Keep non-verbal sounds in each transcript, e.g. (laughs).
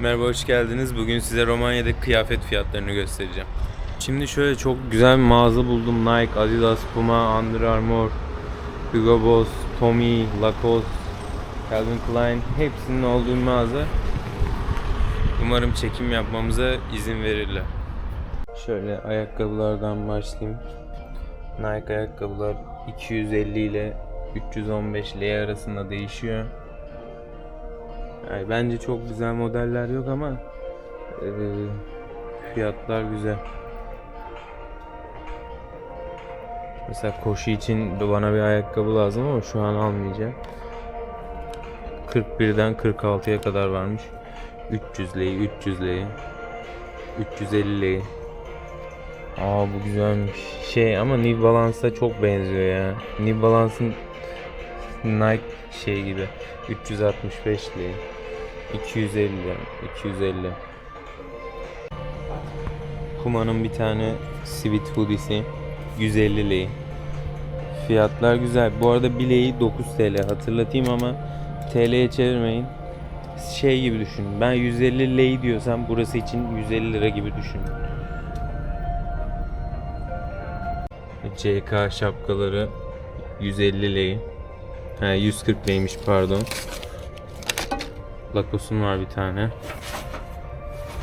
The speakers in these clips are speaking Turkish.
Merhaba hoş geldiniz. Bugün size Romanya'daki kıyafet fiyatlarını göstereceğim. Şimdi şöyle çok güzel bir mağaza buldum. Nike, Adidas, Puma, Under Armour, Hugo Boss, Tommy, Lacoste, Calvin Klein hepsinin olduğu mağaza. Umarım çekim yapmamıza izin verirler. Şöyle ayakkabılardan başlayayım. Nike ayakkabılar 250 ile 315 L arasında değişiyor. Yani bence çok güzel modeller yok ama eee, fiyatlar güzel. Mesela koşu için bana bir ayakkabı lazım ama şu an almayacağım. 41'den 46'ya kadar varmış. 300 L'yi, 300 L'yi, 350 L'yi. Aa bu güzelmiş. Şey ama New Balance'a çok benziyor ya. New Balance'ın Nike şey gibi. 365 L'yi. 250 250 Puma'nın bir tane sweat hoodiesi 150 lei. Fiyatlar güzel. Bu arada bileği 9 TL hatırlatayım ama TL'ye çevirmeyin. Şey gibi düşünün. Ben 150 lei diyorsam burası için 150 lira gibi düşünün. CK şapkaları 150 lei. Ha 140 leymiş pardon. Lacoste'un var bir tane.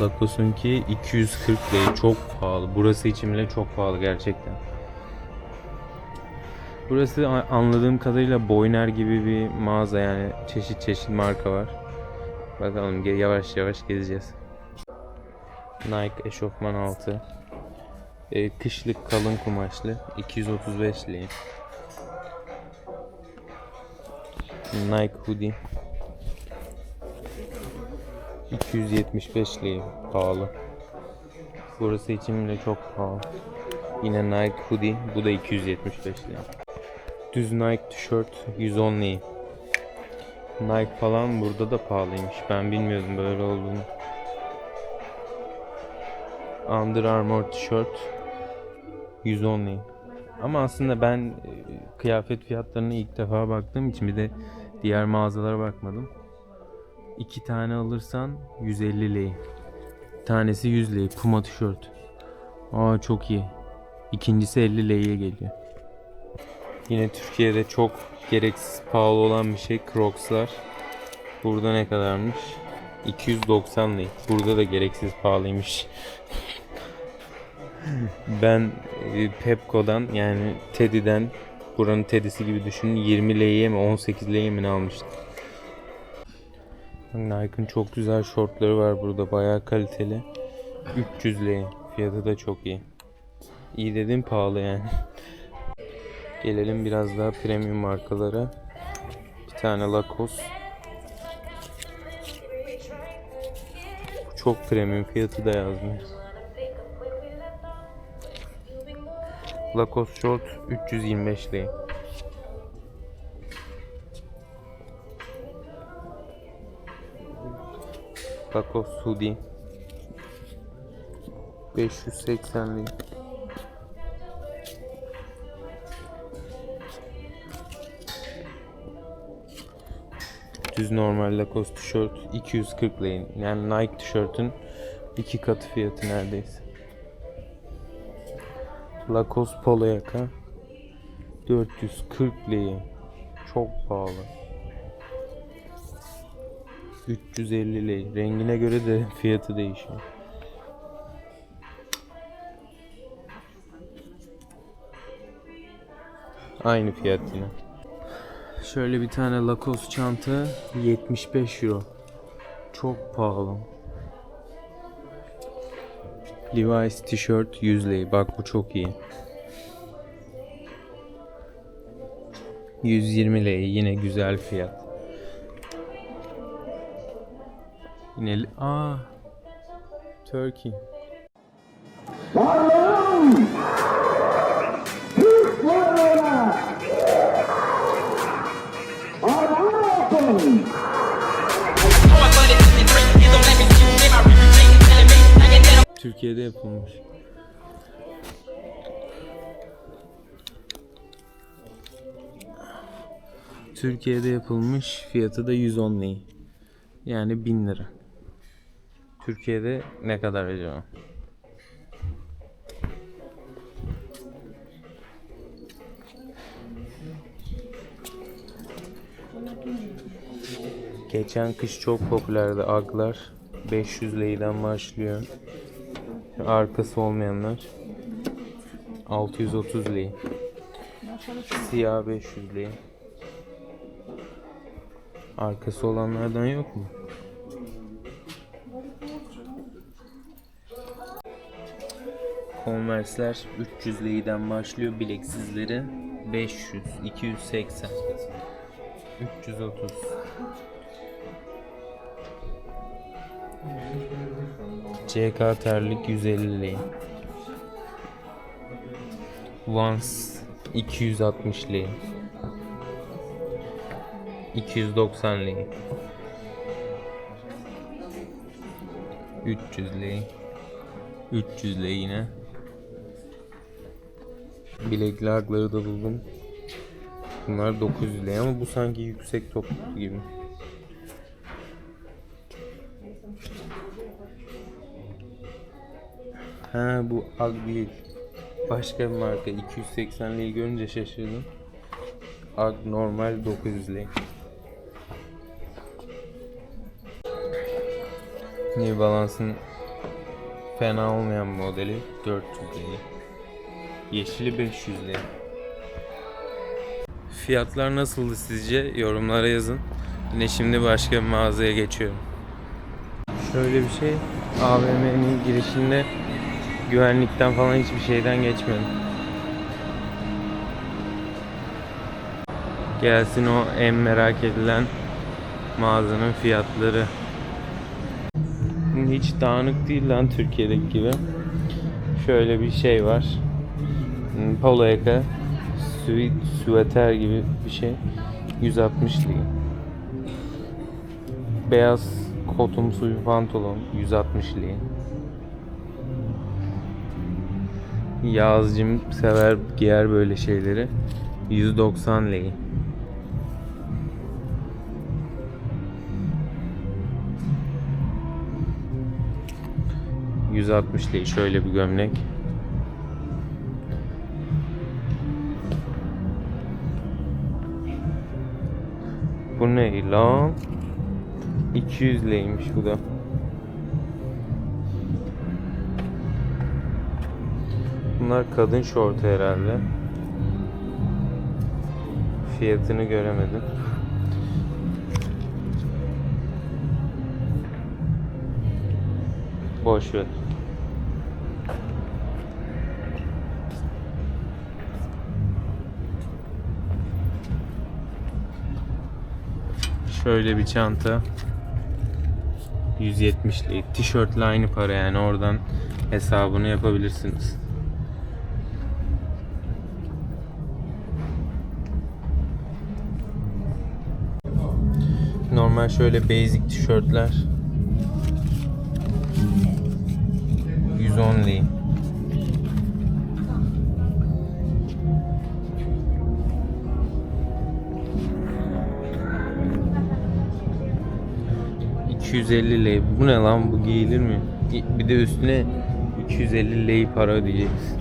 Lacoste'unki 240 lira çok pahalı. Burası için bile çok pahalı gerçekten. Burası anladığım kadarıyla Boyner gibi bir mağaza yani çeşit çeşit marka var. Bakalım yavaş yavaş gezeceğiz. Nike eşofman altı. Ee, kışlık kalın kumaşlı 235 lira. Nike hoodie 275 lira pahalı. Burası için bile çok pahalı. Yine Nike hoodie. Bu da 275 lira. Düz Nike tişört 110 lira. Nike falan burada da pahalıymış. Ben bilmiyordum böyle olduğunu. Under Armour tişört 110 lira. Ama aslında ben e, kıyafet fiyatlarına ilk defa baktığım için bir de diğer mağazalara bakmadım. İki tane alırsan 150 lei. Tanesi 100 lei. Puma tişört. Aa çok iyi. İkincisi 50 lei'ye geliyor. Yine Türkiye'de çok gereksiz pahalı olan bir şey Crocs'lar. Burada ne kadarmış? 290 lei. Burada da gereksiz pahalıymış. (laughs) ben e, Pepco'dan yani Teddy'den buranın Teddy'si gibi düşünün 20 lei'ye mi 18 lei'ye mi almıştım. Nike'ın çok güzel şortları var burada. Bayağı kaliteli. 300 lira. Fiyatı da çok iyi. İyi dedim pahalı yani. (laughs) Gelelim biraz daha premium markalara. Bir tane Lacoste. Çok premium. Fiyatı da yazmıyor. Lacoste short 325 lira. Lacoste hoodie 580 lira. Düz normal Lacoste tişört 240 lira. Yani Nike tişörtün iki katı fiyatı neredeyse. Lacoste polo yaka 440 lira. Çok pahalı. 350 lira. Rengine göre de fiyatı değişiyor. Aynı fiyat yine. Şöyle bir tane Lacoste çanta 75 euro. Çok pahalı. Levi's tişört 100 lira. Bak bu çok iyi. 120 lira yine güzel fiyat. Yine aa Turkey. Türkiye'de yapılmış. Türkiye'de yapılmış fiyatı da 110 lira. Yani 1000 lira. Türkiye'de ne kadar acaba? Geçen kış çok popülerdi aglar. 500 leyden başlıyor. Arkası olmayanlar 630 lei. Siyah 500 lei. Arkası olanlardan yok mu? Converse'ler 300 liriden başlıyor bileksizleri 500, 280, 330. CK terlik 150 lira. Vans 260 lira. 290 lira. 300 lira. 300 lira yine. Bilekli hakları da buldum. Bunlar 900 lira ama bu sanki yüksek top gibi. Ha bu Ag değil. Başka bir marka. 280 lirayı görünce şaşırdım. Ag normal 900 lira. New Balance'ın fena olmayan modeli 400 lira. Yeşili 500 lira. Fiyatlar nasıldı sizce? Yorumlara yazın. Yine şimdi başka bir mağazaya geçiyorum. Şöyle bir şey. AVM'nin girişinde güvenlikten falan hiçbir şeyden geçmedim. Gelsin o en merak edilen mağazanın fiyatları. Hiç dağınık değil lan Türkiye'deki gibi. Şöyle bir şey var. Hmm, Polo yaka, süit, süveter gibi bir şey. 160 lira. Beyaz kotumsu bir pantolon 160 lira. Yazcım sever giyer böyle şeyleri. 190 lira. ...160 lira şöyle bir gömlek. Bu ne lan? 200 liraymış bu da. Bunlar kadın şortu herhalde. Fiyatını göremedim. Boş ver. Şöyle bir çanta. 170 lira. Tişörtle aynı para yani oradan hesabını yapabilirsiniz. Normal şöyle basic tişörtler 110 lira. ...250 lira. Bu ne lan? Bu giyilir mi? Bir de üstüne 250 lira para ödeyeceğiz.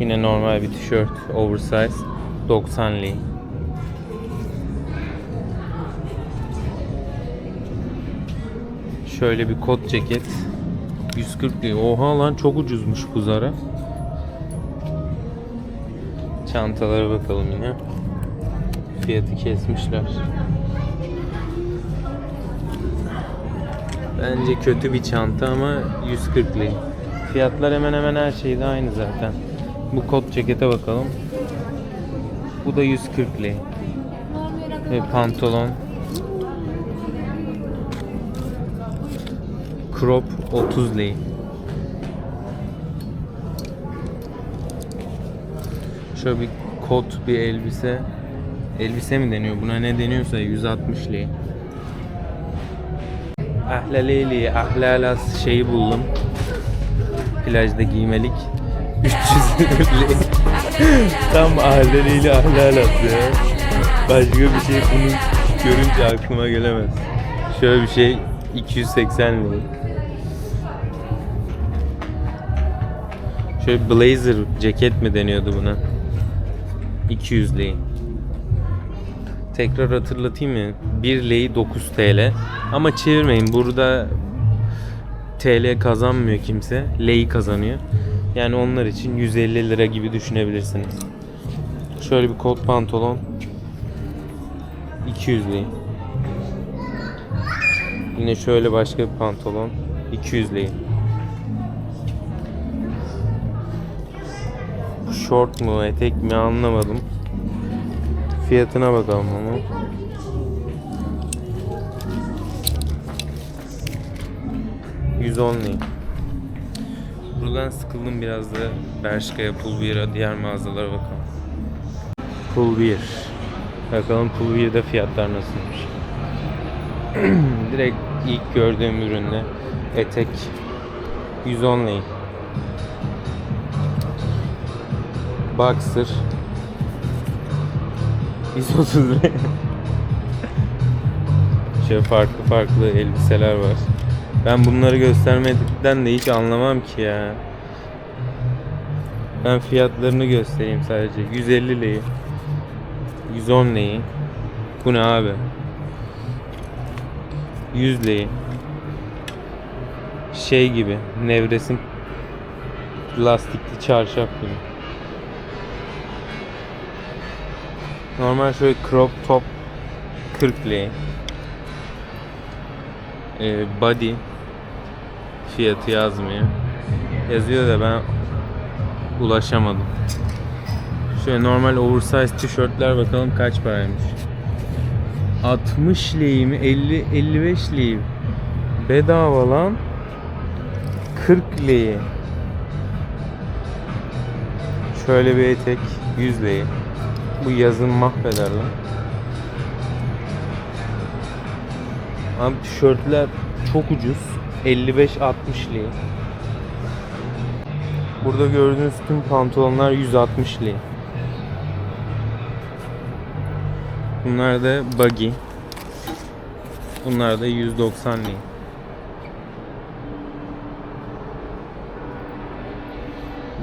Yine normal bir tişört, oversize 90 lira. Şöyle bir kot ceket 140 lira. Oha lan çok ucuzmuş bu Zara. Çantalara bakalım yine. Fiyatı kesmişler. Bence kötü bir çanta ama 140 lira. Fiyatlar hemen hemen her şeyde aynı zaten. Bu kot cekete bakalım. Bu da 140 lira. Ve pantolon. Crop 30 lira. Şöyle bir kot, bir elbise. Elbise mi deniyor? Buna ne deniyorsa 160 lira. Ahlaleyli, ahlalas şeyi buldum. Plajda giymelik. 300 lira. Tam ahleliyle ahlal atıyor. Başka bir şey bunu görünce aklıma gelemez. Şöyle bir şey 280 lira. Şöyle blazer ceket mi deniyordu buna? 200 lira. Tekrar hatırlatayım mı? 1 lei 9 TL. Ama çevirmeyin. Burada TL kazanmıyor kimse. Lei kazanıyor. Yani onlar için 150 lira gibi düşünebilirsiniz. Şöyle bir kot pantolon 200 lira. Yine şöyle başka bir pantolon 200 lira. Short mu etek mi anlamadım. Fiyatına bakalım. ...110 lira. Buradan sıkıldım biraz da Bershka'ya, Pulvir'a, diğer mağazalara bakalım. Pulvir. Bakalım Pulvir'de fiyatlar nasılmış. (clears throat) Direkt ilk gördüğüm ürünle etek 110 lira. Boxer 130 lira. Şöyle farklı farklı elbiseler var. Ben bunları göstermedikten de hiç anlamam ki ya. Ben fiyatlarını göstereyim sadece. 150 lira. 110 lira. Bu ne abi? 100 lira. Şey gibi. Nevresim lastikli çarşaf gibi. Normal şöyle crop top 40 lira. Ee, body fiyatı yazmıyor. Yazıyor da ben ulaşamadım. Şöyle normal oversize tişörtler bakalım kaç paraymış. 60 lira mi? 50 55 lira. Bedava lan. 40 lira. Şöyle bir etek 100 lira. Bu yazın mahveder lan. Abi tişörtler çok ucuz. 55-60 lira. Burada gördüğünüz tüm pantolonlar 160 lira. Bunlar da buggy. Bunlar da 190 lira.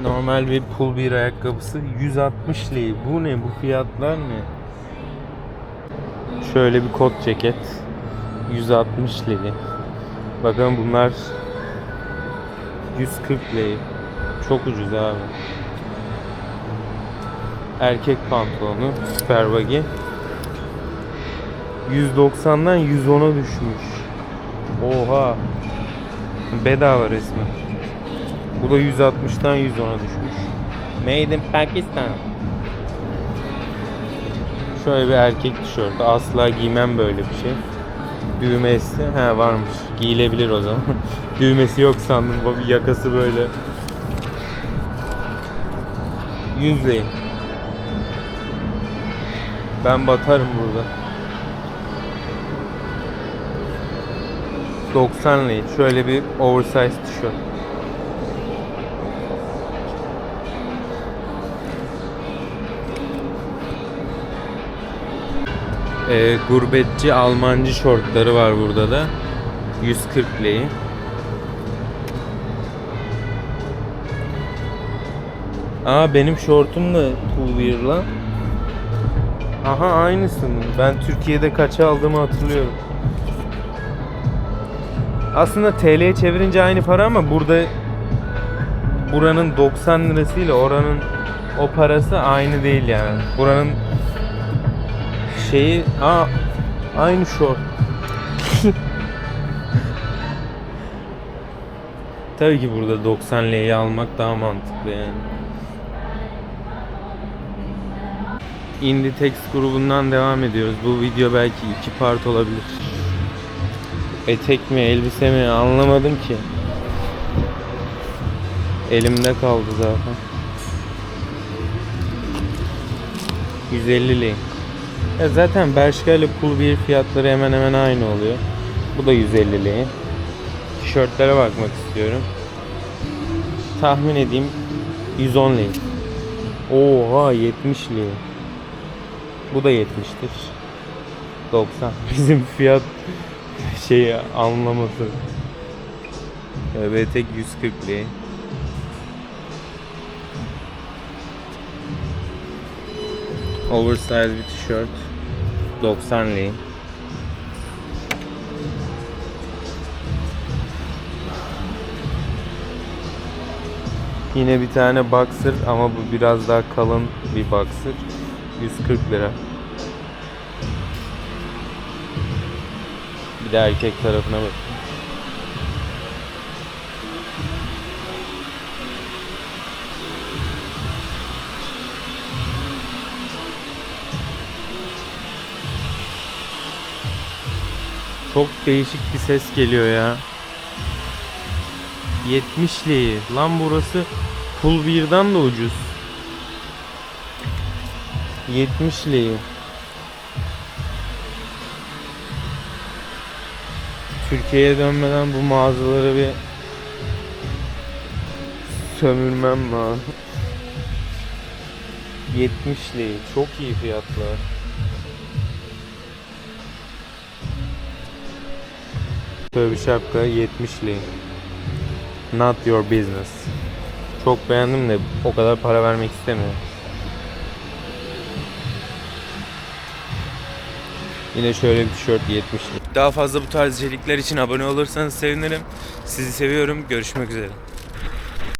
Normal bir pul bir ayakkabısı 160 lira. Bu ne? Bu fiyatlar ne? Şöyle bir kot ceket 160 lira. Bakın bunlar 140 lira. Çok ucuz abi. Erkek pantolonu buggy 190'dan 110'a düşmüş. Oha. Bedava resmen. Bu da 160'tan 110'a düşmüş. Made in Pakistan. Şöyle bir erkek tişörtü. Asla giymem böyle bir şey. Düğmesi ha varmış. Giyilebilir o zaman. (laughs) Düğmesi yok sandım. Yakası böyle. 100 lira. Ben batarım burada. 90 lira. Şöyle bir oversize tişört. Ee, gurbetçi Almancı şortları var burada da. 140 lira. Aa benim şortum da Pulveer lan. Aha aynısını. Ben Türkiye'de kaça aldığımı hatırlıyorum. Aslında TL'ye çevirince aynı para ama burada buranın 90 lirasıyla oranın o parası aynı değil yani. Buranın şeyi aa aynı şort. (laughs) Tabii ki burada 90 liraya almak daha mantıklı yani. Inditex grubundan devam ediyoruz. Bu video belki iki part olabilir. Etek mi elbise mi anlamadım ki. Elimde kaldı zaten. 150 lira. Ya zaten Bershka ile Pulveer fiyatları hemen hemen aynı oluyor. Bu da 150 lira. Tişörtlere bakmak istiyorum. Tahmin edeyim 110 lira. Oha 70'li. Bu da 70'tir. 90. (laughs) Bizim fiyat şeyi anlaması. Evet tek 140'li. Oversize bir tişört. 90'li. Yine bir tane boxer ama bu biraz daha kalın bir boxer. 140 lira. Bir de erkek tarafına bak. Çok değişik bir ses geliyor ya. 70'li. Lan burası Full birden de ucuz. 70'li. Türkiye'ye dönmeden bu mağazaları bir sömürmem lazım. 70'li. Çok iyi fiyatlar. Böyle bir şapka 70'li. Not your business. Çok beğendim de o kadar para vermek istemiyorum. Yine şöyle bir tişört 70 Daha fazla bu tarz içerikler için abone olursanız sevinirim. Sizi seviyorum. Görüşmek üzere.